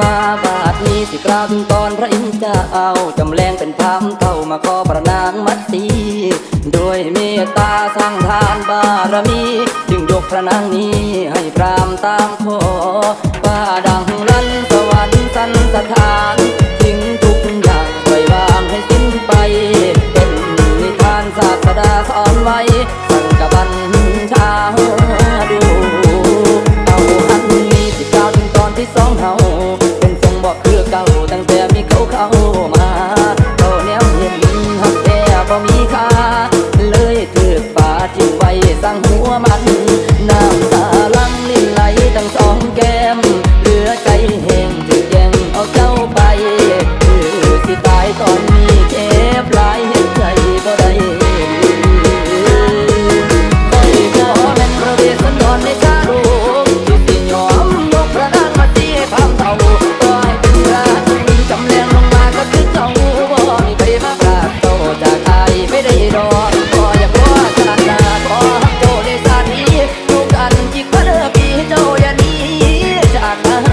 มาบาดนี้สิกล่าวถึงตอนพระอินทร์เจ้าจำแรงเป็นพรามเท่ามาขอประนางมัดสีด้วยเมตตาสร้างทานบารมี จึงยกพระนางนี้ให้พรามตามขอว่าดังนั้นสวรรค์สันสถานทิ้งทุกอย่างปล่อยวางให้สิ้นไป เป็นนิทานศาสดาสอนไว้ สั่งกบันชา เขาเข้ามาเขาแนวเห็นหักแต่บ่มี uh,